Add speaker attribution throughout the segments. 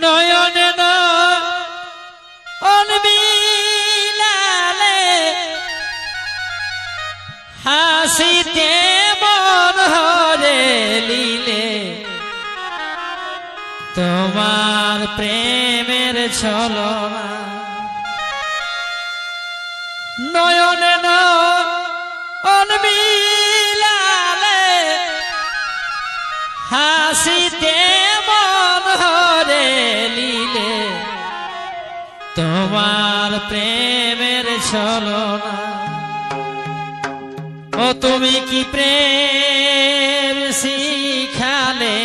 Speaker 1: নয়নে অনবিলালে তোমার প্রেমের ছলনা তোমার প্রেমের ছলনা। ও, তুমি কি প্রেম শিখালে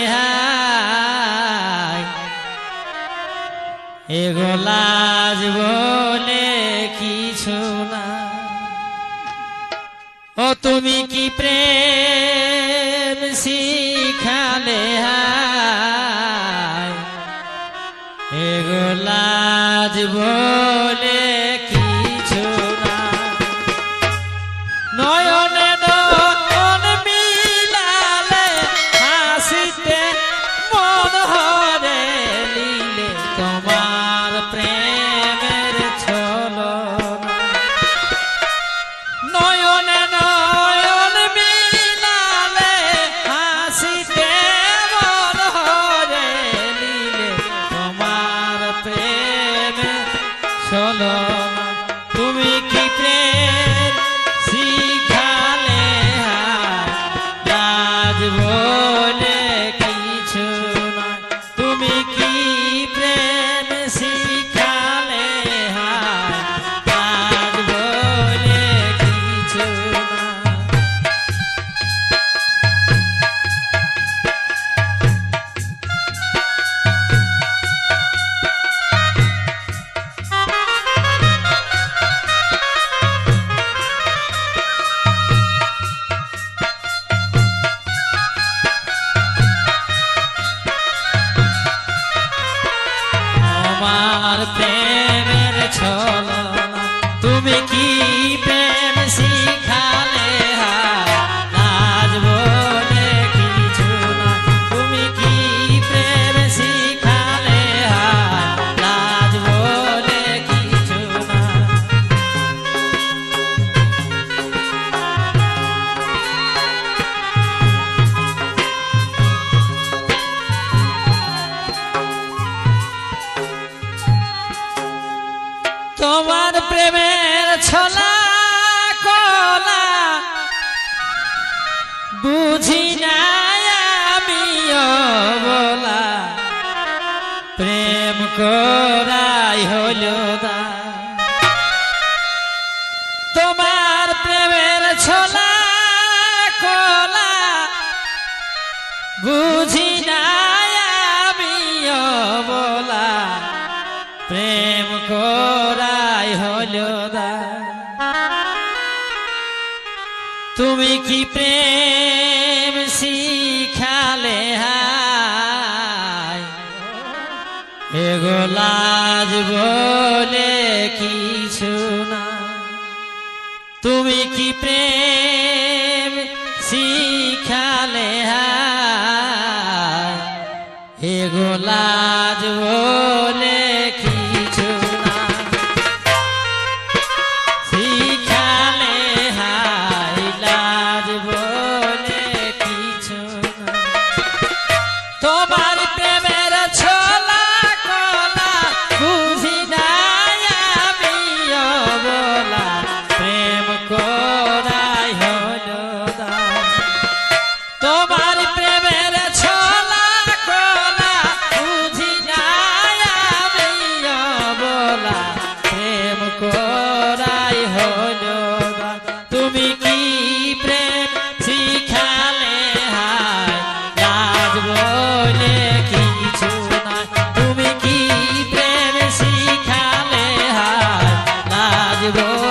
Speaker 1: এগোলাজ বলে কিছু না। ও, তুমি কি প্রেম শিখ জীবন the road. তোমার প্রেমের ছলা কলা। বুঝি না আমি বলা। প্রেম কর প্রেম শিখালে এগোলাজ বলে কিছু না। তুমি কি প্রেম শিখালে এগোলাজ বলে I'll.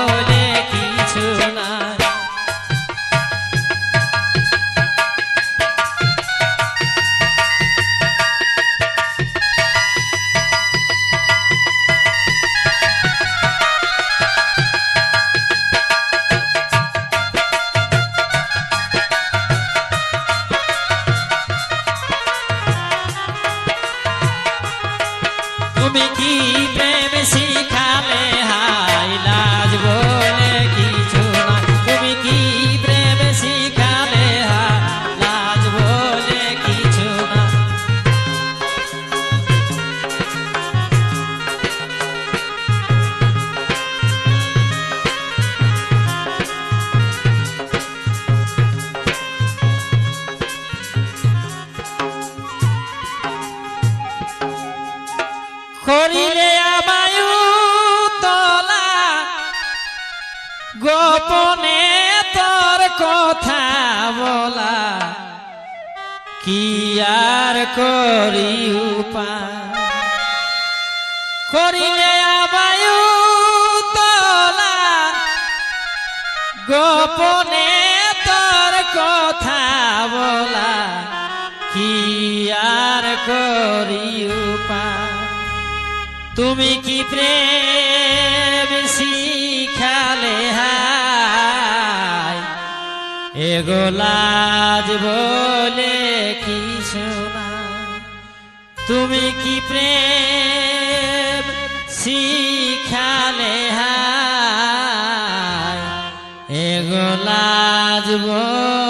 Speaker 1: কি আর করি উপায় করিলে তোলা, গোপনে তোর কথা বলা। কি আর করি উপায় তুমি কি প্রেম শিখালে হায় এগো লাজ বলে কি শোনা তুমি কি প্রেম শিখালে হা এগোলাজ বলে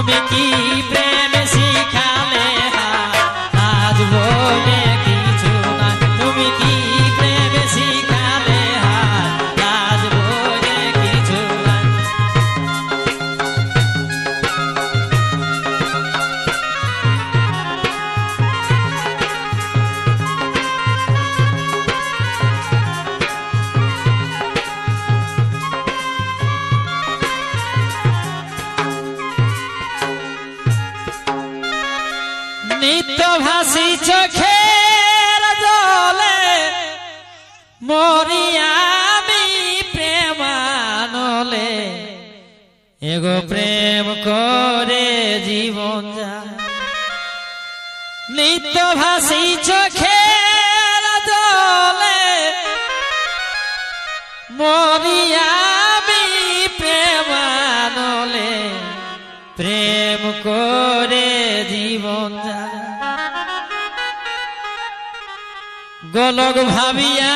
Speaker 1: উপায়? তুমি কি প্রেম প্রেম করে জীবন যা নিত্য ভাসি চোখে জলে মরিয়ামি প্রেমানলে প্রেম করে জীবন যা গোলক ভাবিয়া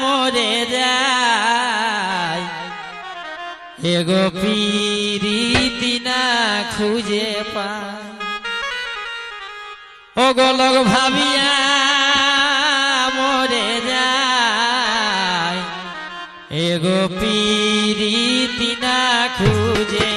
Speaker 1: মরে যায়। এগো পিরিতি না খুঁজে পা। ও গোলক ভাবিয়া মরে যায়। এগো পিরিতি না খুঁজে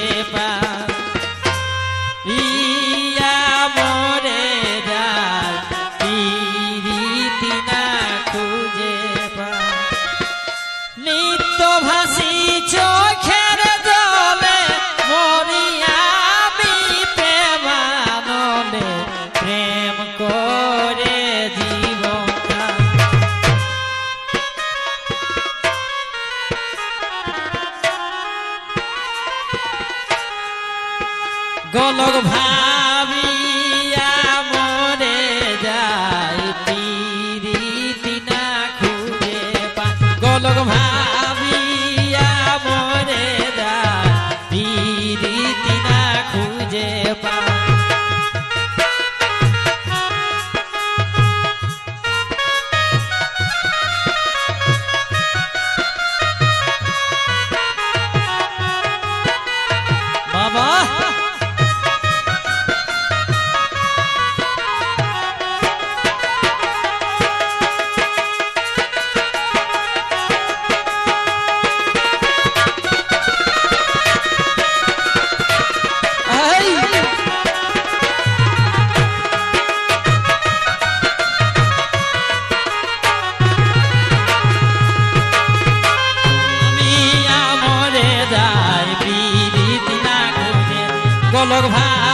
Speaker 1: করে গোলক ভাবিয়া लोग भाई